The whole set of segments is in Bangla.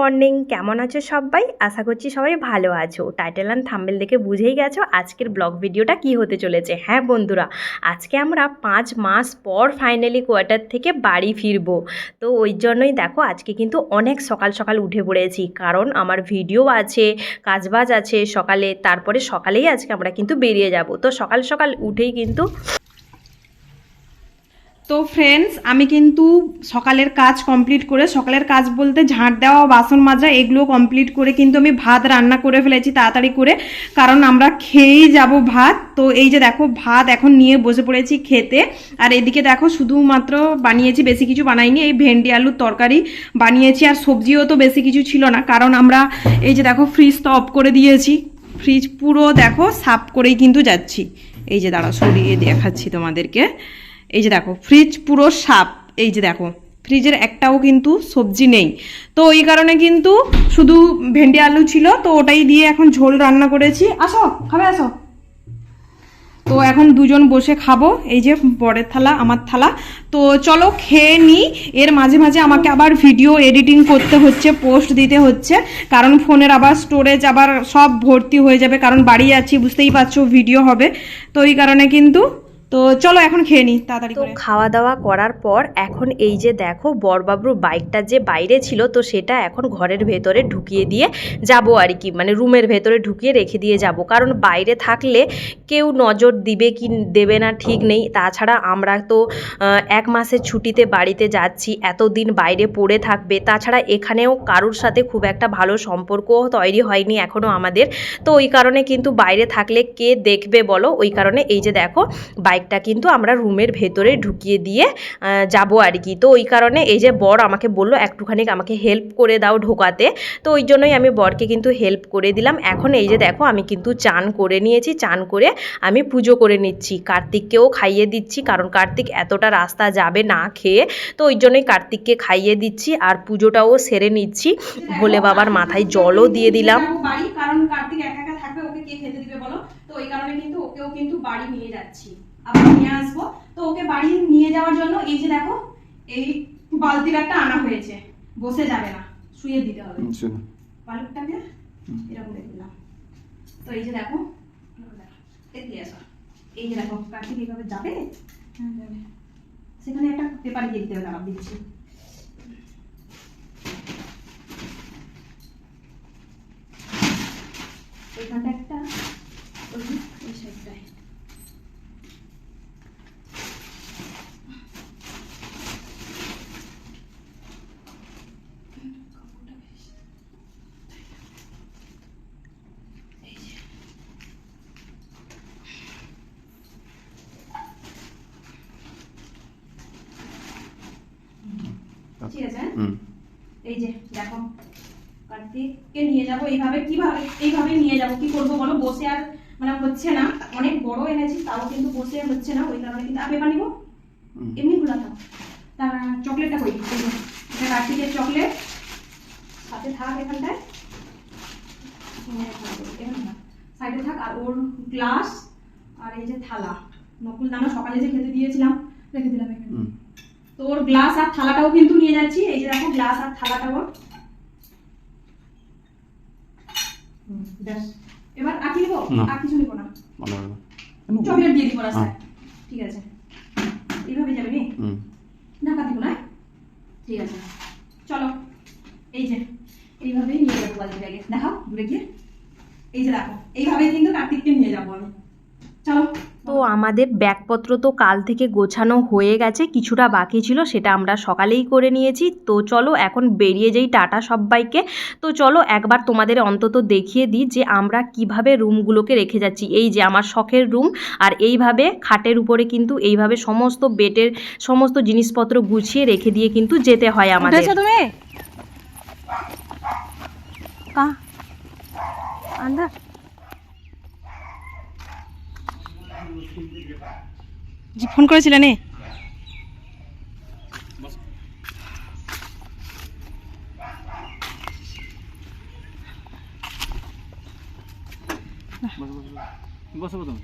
মর্নিং। কেমন আছো সবাই? আশা করছি সবাই ভালো আছো। টাইটেল অ্যান্ড থাম্বেল দেখে বুঝেই গেছো আজকের ব্লগ ভিডিওটা কি হতে চলেছে। হ্যাঁ বন্ধুরা, আজকে আমরা পাঁচ মাস পর ফাইনালি কোয়ার্টার থেকে বাড়ি ফিরবো। তো ওই জন্যই দেখো, আজকে কিন্তু অনেক সকাল সকাল উঠে পড়েছি। কারণ আমার ভিডিও আছে, কাজবাজ আছে সকালে, তারপরে সকালেই আজকে আমরা কিন্তু বেরিয়ে যাব। তো সকাল সকাল উঠেই কিন্তু তো ফ্রেন্ডস আমি কিন্তু সকালের কাজ কমপ্লিট করে, সকালের কাজ বলতে ঝাঁট দেওয়া, বাসন মাজা, এগুলো কমপ্লিট করে কিন্তু আমি ভাত রান্না করে ফেলেছি তাড়াতাড়ি করে, কারণ আমরা খেয়েই যাব ভাত। তো এই যে দেখো, ভাত এখন নিয়ে বসে পড়েছি খেতে। আর এদিকে দেখো, শুধুমাত্র বানিয়েছি, বেশি কিছু বানাইনি, এই ভেন্ডি আলুর তরকারি বানিয়েছি, আর সবজিও তো বেশি কিছু ছিল না, কারণ আমরা এই যে দেখো ফ্রিজ তো অফ করে দিয়েছি। ফ্রিজ পুরো দেখো, সাফ করেই কিন্তু যাচ্ছি। এই যে দাঁড়া সরিয়ে দেখাচ্ছি তোমাদেরকে। এই যে দেখো ফ্রিজ পুরো সাপ, এই যে দেখো ফ্রিজের একটাও কিন্তু সবজি নেই। তো ওই কারণে কিন্তু শুধু ভেন্ডি আলু ছিল, তো ওটাই দিয়ে এখন ঝোল রান্না করেছি। আসো, খাবে, আসো। তো এখন দুজন বসে খাব, এই যে বড়ের থালা, আমার থালা। তো চলো খেয়ে নিই, এর মাঝে মাঝে আমাকে আবার ভিডিও এডিটিং করতে হচ্ছে পোস্ট দিতে হচ্ছে, কারণ ফোনের আবার স্টোরেজ আবার সব ভর্তি হয়ে যাবে, কারণ বাড়ি আছি, বুঝতেই পারছ ভিডিও হবে। তো এই কারণে কিন্তু তো চলো এখন খেয়ে নিই তাড়াতাড়ি করে। খাওয়া দাওয়া করার পর এখন এই যে দেখো বরবাবুর বাইকটা যে বাইরে ছিল তো সেটা এখন ঘরের ভেতরে ঢুকিয়ে দিয়ে যাব আর কি মানে রুমের ভেতরে ঢুকিয়ে রেখে দিয়ে যাব। কারণ বাইরে থাকলে কেউ নজর দিবে কি দেবে না ঠিক নেই। তাছাড়া আমরা তো এক মাসের ছুটিতে বাড়িতে যাচ্ছি এতদিন বাইরে পড়ে থাকবে। তাছাড়া এখানেও কারুর সাথে খুব একটা ভালো সম্পর্কও তৈরি হয়নি এখনও আমাদের। তো ওই কারণে কিন্তু বাইরে থাকলে কে দেখবে বলো? ওই কারণে এই যে দেখো বাইকটা কিন্তু আমরা রুমের ভেতরে ঢুকিয়ে দিয়ে যাব আর কি। তো ওই কারণে এই যে বর আমাকে বলল, একটুখানি আমাকে হেল্প করে দাও ঢোকাতে। তো ওই জন্যই আমি বরকে কিন্তু হেল্প করে দিলাম। এখন এই যে দেখো, আমি কিন্তু চান করে নিয়েছি, চান করে আমি পুজো করে নিচ্ছি। কার্তিককেও খাইয়ে দিচ্ছি, কারণ কার্তিক এতটা রাস্তা যাবে না খেয়ে। তো ওই জন্যই কার্তিককে খাইয়ে দিচ্ছি আর পুজোটাও সেরে নিচ্ছি। ভোলে বাবার মাথায় জলও দিয়ে দিলাম। কারণ কার্তিক একা একা থাকবে, ওকে কে খেতে দিবে বলো? তো ওই কারণে কিন্তু ওকেও কিন্তু বাড়ি নিয়ে যাচ্ছি। আবার নিয়ে আসব। তো ওকে বাড়ি নিয়ে যাওয়ার জন্য এই যে দেখো এই বালতি ব্যাগটা আনা হয়েছে। বসে যাবে না শুয়ে দিতে হবে। পালকটাকে এরকম রেখে দিলাম। তো এই যে দেখো এগিয়ে আসো। এই যে দেখো কার্তিক এইভাবে যাবে? হ্যাঁ যাবে। সেখানে একটা পেপার দিয়ে দিতে হবে দাঁড়াও দিচ্ছি। এখানটা একটা ওই যে, ওই সাইডটায় এই যে। ঠিক আছে? এই যে দেখো কার্তিককে নিয়ে যাব। এইভাবে কীভাবে এইভাবে নিয়ে যাব। কি করব বলো? বসে আর মানে হচ্ছে না। অনেক বড় এনেছি তাও কিন্তু বসে হচ্ছে না। ওই কারণে কিন্তু আপে পানিব এমনি খোলা থাক। তার চকলেটটা কই যে, এটা কার্তিকের চকলেট। সাথে থাক এখানটায়। সাইডে থাক আর ওর গ্লাস আর এই যে থালা। নকুল দানা সকালে যে খেতে দিয়েছিলাম রেখে দিলাম এখানে। তো ওর গ্লাস আর থালাটাও কিন্তু নিয়ে যাচ্ছি। এই যে দেখো গ্লাস আর থালাটা ওর। এবার আর কি নেব? আর কিছু নেব না। চকলেট দিয়ে দিব রাস্তায়। হ্যাঁ। ঠিক আছে। এইভাবে যাবে নি? ঢাকা দিব না? ঠিক আছে। চলো। এই যে এইভাবেই নিয়ে যাব বালতি ব্যাগে। দেখাও দূরে গিয়ে। এই যে দেখো এইভাবেই কিন্তু কার্তিককে নিয়ে যাব আমি। তো আমাদের ব্যাগপত্র তো কাল থেকে গোছানো হয়ে গেছে কিছুটা বাকি ছিল সেটা আমরা সকালেই করে নিয়েছি। তো চলো এখন বেরিয়ে যাই টাটা সবাইকে তো চলো একবার তোমাদের অন্তত দেখিয়ে দিই যে আমরা কীভাবে রুমগুলোকে রেখে যাচ্ছি। এই যে আমার শখের রুম আর এইভাবে খাটের উপরে কিন্তু এইভাবে সমস্ত বেডের সমস্ত জিনিসপত্র গুছিয়ে রেখে দিয়ে কিন্তু যেতে হয় আমাদের। তুমি? ফোন করেছিলে নে। বসো তুমি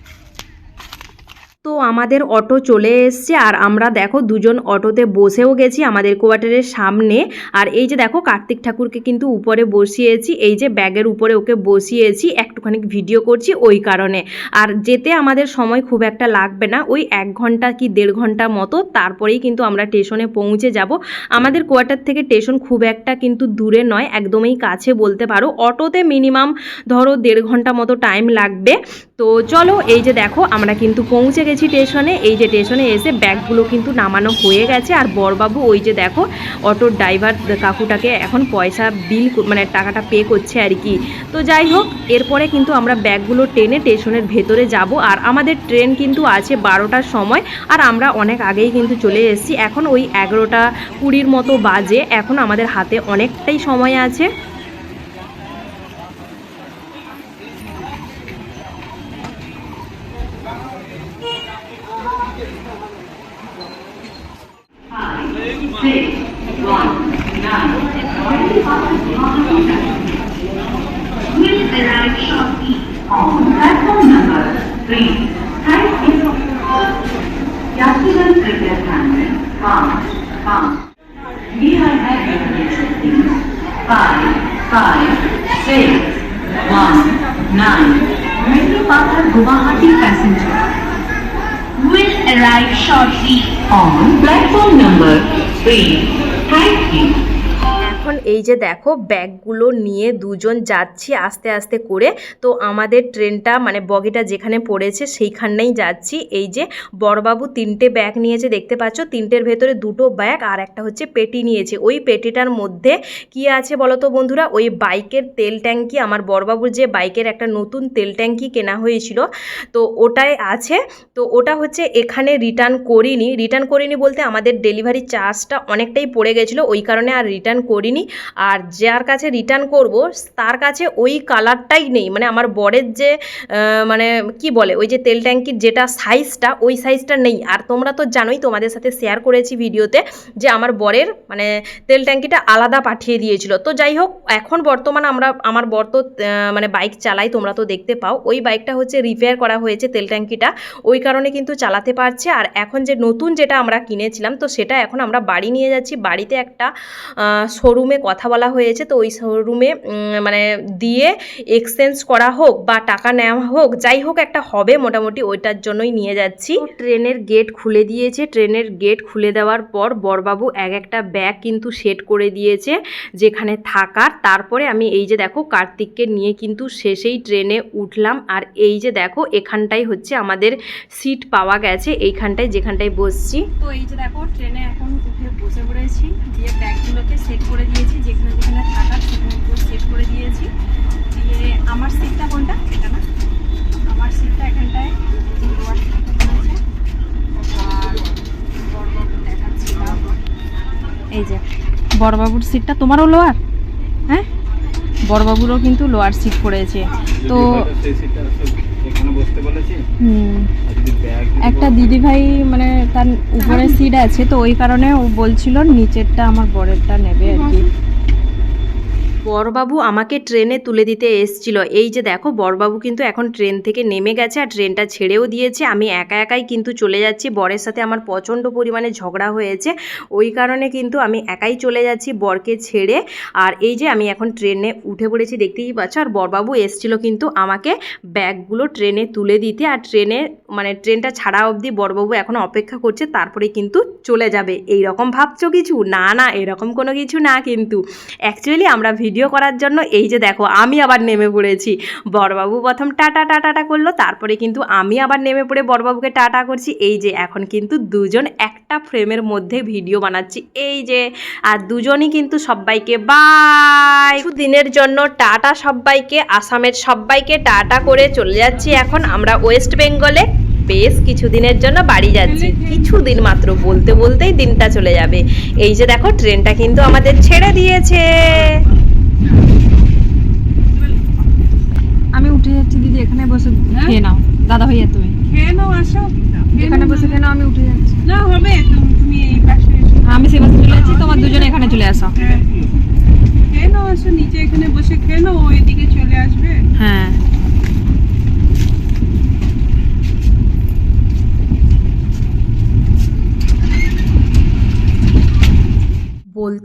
তো আমাদের অটো চলে এসছে আর আমরা দেখো দুজন অটোতে বসেও গেছি আমাদের কোয়ার্টারের সামনে। আর এই যে দেখো কার্তিক ঠাকুরকে কিন্তু উপরে বসিয়েছি, এই যে ব্যাগের উপরে ওকে বসিয়েছি, একটুখানি ভিডিও করছি ওই কারণে। আর যেতে আমাদের সময় খুব একটা লাগবে না, ওই এক ঘণ্টা কি দেড় ঘণ্টা মতো, তারপরেই কিন্তু আমরা স্টেশনে পৌঁছে যাব। আমাদের কোয়ার্টার থেকে স্টেশন খুব একটা কিন্তু দূরে নয়, একদমই কাছে বলতে পারো। অটোতে মিনিমাম ধরো দেড় ঘণ্টা মতো টাইম লাগবে। তো চলো এই যে দেখো আমরা কিন্তু পৌঁছে গেছি। স্টেশনে, এই যে স্টেশনে এসে ব্যাগগুলো কিন্তু নামানো হয়ে গেছে। আর বরবাবু, ওই যে দেখো, অটোর ড্রাইভার কাকুটাকে এখন পয়সা বিল মানে টাকাটা পে করছে আর কি। তো যাই হোক, এরপরে কিন্তু আমরা ব্যাগগুলো টেনে স্টেশনের ভেতরে যাব। আর আমাদের ট্রেন কিন্তু আছে বারোটার সময়। আর আমরা অনেক আগেই কিন্তু চলে এসেছি। এখন ওই এগারোটা কুড়ির মতো বাজে। এখন আমাদের হাতে অনেকটাই সময় আছে। five, five. We are aggregated things. Five, five, six, one, nine. Mripata Guwahati passenger will arrive shortly on platform number three. Thank you. এই যে দেখো, ব্যাগগুলো নিয়ে দুজন যাচ্ছি আস্তে আস্তে করে। তো আমাদের ট্রেনটা মানে বগিটা যেখানে পড়েছে সেইখানেই যাচ্ছি। এই যে বড়বাবু তিনটে ব্যাগ নিয়েছে, দেখতে পাচ্ছ? তিনটের ভেতরে দুটো ব্যাগ আর একটা হচ্ছে পেটি নিয়েছে। ওই পেটিটার মধ্যে কি আছে বলো তো বন্ধুরা? ওই বাইকের তেল ট্যাঙ্কি, আমার বড়বাবুর যে বাইকের একটা নতুন তেল ট্যাঙ্কি কেনা হয়েছিল। তো ওটাই আছে। তো ওটা হচ্ছে এখানে রিটার্ন করিনি। রিটার্ন করিনি বলতে আমাদের ডেলিভারি চার্জটা অনেকটাই পড়ে গেছিল, ওই কারণে আর রিটার্ন করিনি। আর যার কাছে রিটার্ন করব, তার কাছে ওই কালারটাই নেই। মানে আমার বরের যে মানে কি বলে, ওই যে তেল ট্যাঙ্কির যেটা সাইজটা ওই সাইজটা নেই। আর তোমরা তো জানোই, তোমাদের সাথে শেয়ার করেছি ভিডিওতে যে আমার বরের মানে তেল ট্যাঙ্কিটা আলাদা পাঠিয়ে দিয়েছিল। তো যাই হোক, এখন বর্তমানে আমরা, আমার বর তো মানে বাইক চালাই, তোমরা তো দেখতে পাও। ওই বাইকটা হচ্ছে রিপেয়ার করা হয়েছে তেল ট্যাঙ্কিটা ওই কারণে কিন্তু চালাতে পারছে। আর এখন যে নতুন যেটা আমরা কিনেছিলাম, তো সেটা এখন আমরা বাড়ি নিয়ে যাচ্ছি। বাড়িতে একটা শোরুমে কথা বলা হয়েছে তো ওই শোরুমে মানে দিয়ে এক্সচেঞ্জ করা হোক বা টাকা নেওয়া হোক যাই হোক একটা হবে মোটামুটি ওইটার জন্যই নিয়ে যাচ্ছি। ট্রেনের গেট খুলে দিয়েছে ট্রেনের গেট খুলে দেওয়ার পর বরবাবু এক একটা ব্যাগ কিন্তু সেট করে দিয়েছে যেখানে থাকার। তারপরে আমি এই যে দেখো কার্তিককে নিয়ে কিন্তু শেষেই ট্রেনে উঠলাম আর এই যে দেখো এখানটাই হচ্ছে আমাদের সিট পাওয়া গেছে এইখানটায় যেখানটায় বসছি। তো এই যে দেখো ট্রেনে এখন উঠে বসে পড়েছি দিয়ে ব্যাগগুলোকে সেট করে দিয়েছি। যেখানে যেখানে থাকার সেখানে সেট করে দিয়েছি। দিয়ে আমার সিটটা কোনটা? এটা না। আমার সিটটা এখানটায় এই লোয়ার এই যে বড়বাবুর সিটটা তোমারও লোয়ার হ্যাঁ? বড়বাবুরও কিন্তু লোয়ার সিট পড়েছে। তো সেই সিটটা এখানে বসতে বলেছি। হুম। আর যদি ব্যাগ একটা দিদিভাই মানে তার উপরে সিট আছে তো ওই কারণে ও বলছিল নিচেরটা আমার বরেরটা নেবে আর কি। বড়বাবু আমাকে ট্রেনে তুলে দিতে এসছিল। এই যে দেখো, বড়বাবু কিন্তু এখন ট্রেন থেকে নেমে গেছে আর ট্রেনটা ছেড়েও দিয়েছে। আমি একা একাই কিন্তু চলে যাচ্ছি। বরের সাথে আমার প্রচণ্ড পরিমাণে ঝগড়া হয়েছে। ওই কারণে কিন্তু আমি একাই চলে যাচ্ছি বরকে ছেড়ে। আর এই যে আমি এখন ট্রেনে উঠে পড়েছি, দেখতেই পাচ্ছ? আর বড়বাবু এসছিল কিন্তু আমাকে ব্যাগগুলো ট্রেনে তুলে দিতে। আর ট্রেনে মানে ট্রেনটা ছাড়া অবধি বড়বাবু এখন অপেক্ষা করছে, তারপরে কিন্তু চলে যাবে। এই রকম ভাবছ কিছু? না না, এরকম কোনো কিছু না কিন্তু। অ্যাকচুয়ালি আমরা ভিডিও করার জন্য, এই যে দেখো, আমি আবার নেমে পড়েছি। বড়বাবু প্রথম টাটা টাটাটা করল, তারপরে কিন্তু আমি আবার নেমে পড়ে বড়বাবুকে টাটা করছি। এই যে এখন কিন্তু দুজন একটা ফ্রেমের মধ্যে ভিডিও বানাচ্ছি। এই যে, আর দুজনই কিন্তু সবাইকে বাই দিনের জন্য টাটা সবাইকে আসামের সবাইকে টাটা করে চলে যাচ্ছি এখন। আমরা ওয়েস্ট বেঙ্গলে বেশ কিছুদিনের জন্য বাড়ি যাচ্ছি। কিছুদিন মাত্র বলতে, বলতেই দিনটা চলে যাবে। এই যে দেখো, ট্রেনটা কিন্তু আমাদের ছেড়ে দিয়েছে। আমি উঠে যাচ্ছি দিদি এখানে বসে খেয়ে নাও। দাদা ভাইয়া তুমি। খেয়ে নাও আসো। এখানে বসে খেয়ে নাও আমি উঠে যাচ্ছি। না হবে তুমি এই পাশে এসো। আমি সেবা চলে যাচ্ছি তোমার দুজন এখানে চলে আসো। হ্যাঁ। খেয়ে নাও আসো নিচে এখানে বসে খেয়ে নাও ওইদিকে চলে আসবে। হ্যাঁ।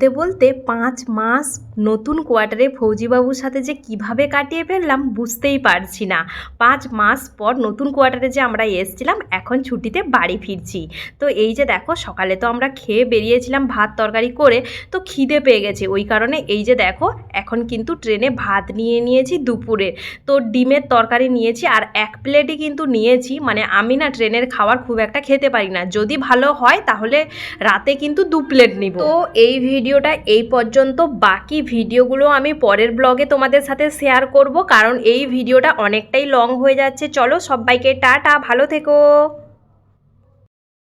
বলতে বলতে পাঁচ মাস নতুন কোয়ার্টারে ফৌজিবাবুর সাথে যে কীভাবে কাটিয়ে ফেললাম বুঝতেই পারছি না। পাঁচ মাস পর নতুন কোয়ার্টারে যে আমরা এসেছিলাম, এখন ছুটিতে বাড়ি ফিরছি। তো এই যে দেখো, সকালে তো আমরা খেয়ে বেরিয়েছিলাম, ভাত তরকারি করে, তো খিদে পেয়ে গেছে। ওই কারণে এই যে দেখো, এখন কিন্তু ট্রেনে ভাত নিয়ে নিয়েছি দুপুরে। তো ডিমের তরকারি নিয়েছি আর এক প্লেটই কিন্তু নিয়েছি। মানে আমি না ট্রেনের খাবার খুব একটা খেতে পারি না। যদি ভালো হয় তাহলে রাতে কিন্তু দু প্লেট নিব। তো এই ভিডিওটা এই পর্যন্ত। বাকি ভিডিওগুলো আমি পরের ব্লগে তোমাদের সাথে শেয়ার করব, কারণ এই ভিডিওটা অনেকটাই লং হয়ে যাচ্ছে। চলো সবাইকে টাটা, ভালো থেকো।